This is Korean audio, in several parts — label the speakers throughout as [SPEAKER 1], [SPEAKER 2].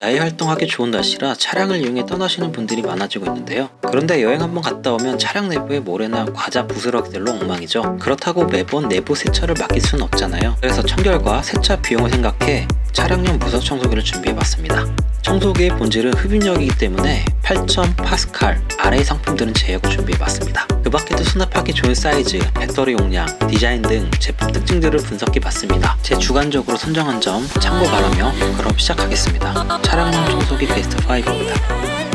[SPEAKER 1] 야외 활동하기 좋은 날씨라 차량을 이용해 떠나시는 분들이 많아지고 있는데요. 그런데 여행 한번 갔다 오면 차량 내부의 모래나 과자 부스러기들로 엉망이죠. 그렇다고 매번 내부 세차를 맡길 수는 없잖아요. 그래서 청결과 세차 비용을 생각해 차량용 무선 청소기를 준비해봤습니다. 청소기의 본질은 흡입력이기 때문에 8000 파스칼 아래의 상품들은 제외하고 준비해봤습니다. 그 밖에도 수납하기 좋은 사이즈, 배터리 용량, 디자인 등 제품 특징들을 분석해봤습니다. 제 주관적으로 선정한 점 참고 바라며 그럼 시작하겠습니다. 차량용 청소기 베스트 5입니다.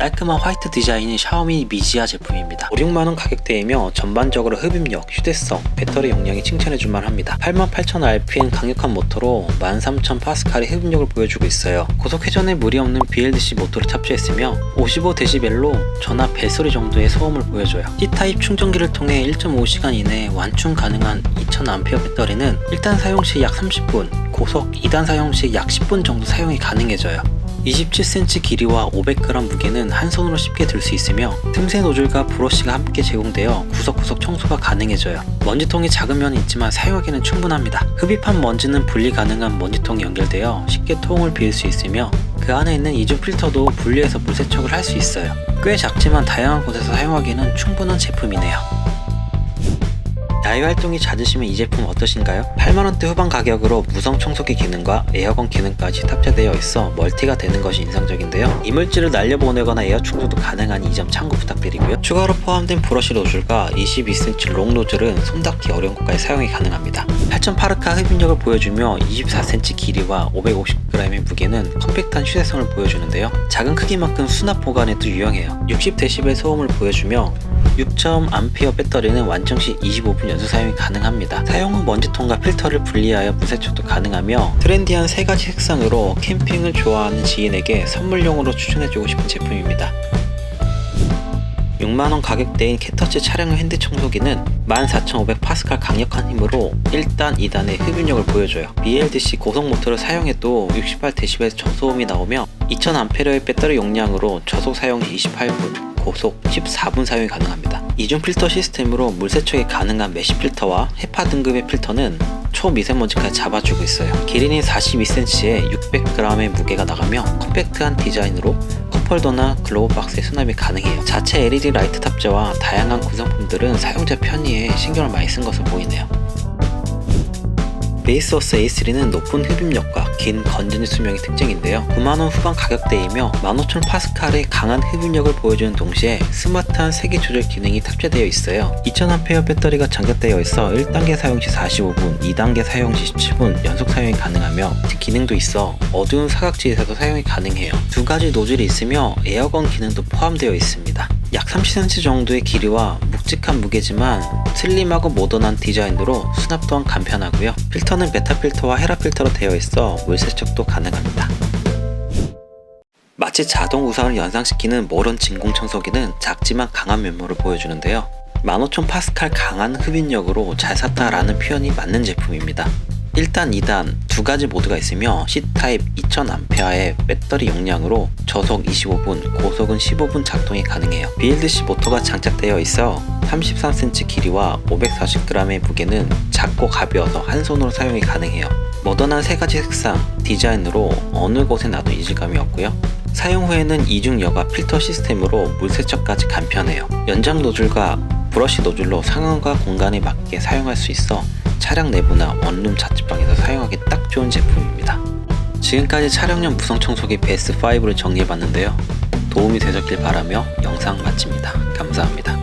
[SPEAKER 1] 깔끔한 화이트 디자인의 샤오미 미지아 제품입니다. 5, 6만원 가격대이며 전반적으로 흡입력, 휴대성, 배터리 용량이 칭찬해줄만 합니다. 88,000rpm 강력한 모터로 13,000파스칼의 흡입력을 보여주고 있어요. 고속 회전에 무리 없는 BLDC 모터를 탑재했으며 55dB로 전화 벨소리 정도의 소음을 보여줘요. C타입 충전기를 통해 1.5시간 이내에 완충 가능한 2000A 배터리는 1단 사용 시 약 30분, 고속 2단 사용 시 약 10분 정도 사용이 가능해져요. 27cm 길이와 500g 무게는 한 손으로 쉽게 들 수 있으며 틈새 노즐과 브러쉬가 함께 제공되어 구석구석 청소가 가능해져요. 먼지통이 작은 면이 있지만 사용하기는 충분합니다. 흡입한 먼지는 분리 가능한 먼지통이 연결되어 쉽게 통을 비울 수 있으며 그 안에 있는 이중 필터도 분리해서 물 세척을 할 수 있어요. 꽤 작지만 다양한 곳에서 사용하기는 충분한 제품이네요. 야외 활동이 잦으시면 이 제품 어떠신가요? 8만원대 후반 가격으로 무선 청소기 기능과 에어컨 기능까지 탑재되어 있어 멀티가 되는 것이 인상적인데요. 이물질을 날려보내거나 에어 충전도 가능한 이 점 참고 부탁드리고요. 추가로 포함된 브러쉬 노즐과 22cm 롱 노즐은 손 닿기 어려운 곳까지 사용이 가능합니다. 8000 파르카 흡입력을 보여주며 24cm 길이와 550g의 무게는 컴팩트한 휴대성을 보여주는데요. 작은 크기만큼 수납 보관에도 유용해요. 60dB 소음을 보여주며 6.A 배터리는 완성 시 25분 연속 사용이 가능합니다. 사용 후 먼지통과 필터를 분리하여 무세척도 가능하며 트렌디한 세 가지 색상으로 캠핑을 좋아하는 지인에게 선물용으로 추천해주고 싶은 제품입니다. 6만원 가격대인 캐터치 차량용 핸드 청소기는 14,500파스칼 강력한 힘으로 1단, 2단의 흡입력을 보여줘요. BLDC 고속 모터를 사용해도 68dB에서 저소음이 나오며 2000A의 배터리 용량으로 저속 사용 시 28분, 고속 14분 사용이 가능합니다. 이중 필터 시스템으로 물 세척이 가능한 메쉬 필터와 헤파 등급의 필터는 초미세먼지까지 잡아주고 있어요. 길이는 42cm에 600g의 무게가 나가며 컴팩트한 디자인으로 컵홀더나 글로브 박스에 수납이 가능해요. 자체 LED 라이트 탑재와 다양한 구성품들은 사용자 편의에 신경을 많이 쓴 것으로 보이네요. 베이스워스 A3는 높은 흡입력과 긴 건전지 수명이 특징인데요. 9만원 후반 가격대이며 15,000파스칼의 강한 흡입력을 보여주는 동시에 스마트한 세기 조절 기능이 탑재되어 있어요. 2000A 배터리가 장착되어 있어 1단계 사용 시 45분, 2단계 사용 시 17분 연속 사용이 가능하며 기능도 있어 어두운 사각지에서도 사용이 가능해요. 두 가지 노즐이 있으며 에어건 기능도 포함되어 있습니다. 약 30cm 정도의 길이와 묵직한 무게지만 슬림하고 모던한 디자인으로 수납 또한 간편하고요. 필터는 메타 필터와 헤라 필터로 되어 있어 물 세척도 가능합니다. 마치 자동 우상을 연상시키는 모런 진공 청소기는 작지만 강한 면모를 보여주는데요. 15,000 파스칼 강한 흡입력으로 잘 샀다라는 표현이 맞는 제품입니다. 1단, 2단 두 가지 모드가 있으며 C타입 2000A의 배터리 용량으로 저속 25분, 고속은 15분 작동이 가능해요. BLDC 모터가 장착되어 있어 33cm 길이와 540g의 무게는 작고 가벼워서 한 손으로 사용이 가능해요. 모던한 세 가지 색상, 디자인으로 어느 곳에 놔도 이질감이 없고요. 사용 후에는 이중 여과 필터 시스템으로 물 세척까지 간편해요. 연장 노즐과 브러쉬 노즐로 상황과 공간에 맞게 사용할 수 있어 차량 내부나 원룸 자취방에서 사용하기 딱 좋은 제품입니다. 지금까지 차량용 무선 청소기 베스트 5를 정리해봤는데요. 도움이 되셨길 바라며 영상 마칩니다. 감사합니다.